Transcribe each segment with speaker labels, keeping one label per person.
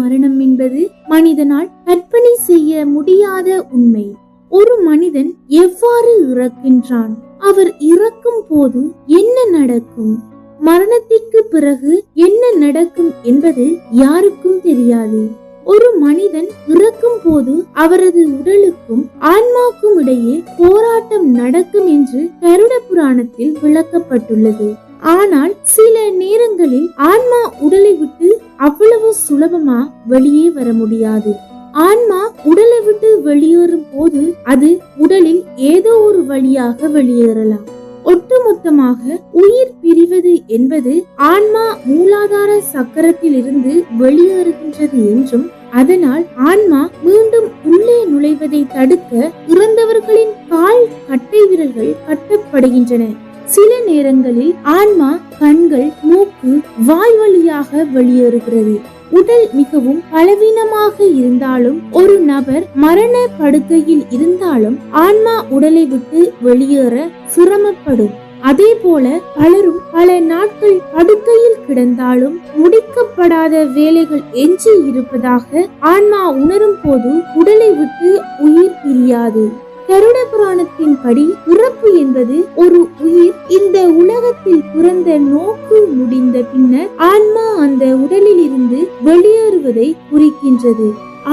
Speaker 1: மரணம் என்பது மனிதனால் கற்பனை செய்ய முடியாத உண்மை. ஒரு மனிதன் எவ்வாறு இறக்கின்றான்? அவர் இறக்கும் போது என்ன நடக்கும்? மரணத்திற்கு பிறகு என்ன நடக்கும் என்பது யாருக்கும் தெரியாது. ஒரு மனிதன் இறக்கும் போது அவரது உடலுக்கும் ஆன்மாக்கும் இடையே போராட்டம் நடக்கும் என்று கருட புராணத்தில் விளக்கப்பட்டுள்ளது. ஆனால் சில நேரங்களில் ஆன்மா உடலை விட்டு அவ்வளவு சுலபமா வெளியே வர முடியாது. ஆன்மா உடலை விட்டு வெளியேறும் போது அது உடலில் ஏதோ ஒரு வழியாக வெளியேறலாம். ஒட்டுமொத்தமாக உயிர் பிரிவது என்பது ஆன்மா மூலாதார சக்கரத்தில் இருந்து வெளியேறுகின்றது என்றும் அதனால் ஆன்மா மீண்டும் உள்ளே நுழைவதை தடுக்க இறந்தவர்களின் கால் கட்டை விரல்கள் கட்டப்படுகின்றன. சில நேரங்களில் ஆன்மா கண்கள் மூக்கு வாய் வழியாக வெளியேறுகிறது. உடல் மிகவும் பலவீனமாக இருந்தாலும் ஒரு நபர் மரண படுக்கையில் இருந்தாலும் ஆன்மா உடலை விட்டு வெளியேற சிரமப்படும். அதே போல பலரும் பல நாட்கள் படுக்கையில் கிடந்தாலும் முடிக்கப்படாத வேலைகள் எஞ்சி இருப்பதாக ஆன்மா உணரும் போது உடலை விட்டு உயிர் பிரியாது. கருட புராணத்தின் படி பிறப்பு என்பது ஒரு உயிர். இந்த உலகத்தில் பிறந்த நோக்கு முடிந்த பின்னர் ஆன்மா அந்த உடலில் இருந்து வெளியேறுவதை குறிக்கின்றது.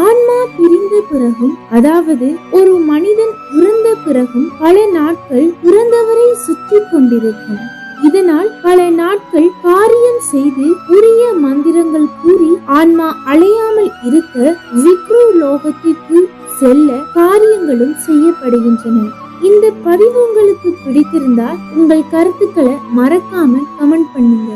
Speaker 1: ஆன்மா பிரிந்த பிறகும் அதாவது ஒரு மனிதன் இறந்த பிறகும் பல நாட்கள் இறந்தவரை சுற்றி கொண்டிருக்கும். இதனால் பல நாட்கள் காரியம் செய்து உரிய மந்திரங்கள் கூறி ஆன்மா அலையாமல் இருக்க விக்ரு லோகத்திற்கு செல்ல காரியங்களும் செய்யப்படுகின்றன. இந்த பதிவு உங்களுக்கு பிடித்திருந்தால் உங்கள் கருத்துக்களை மறக்காம கமெண்ட் பண்ணுங்க.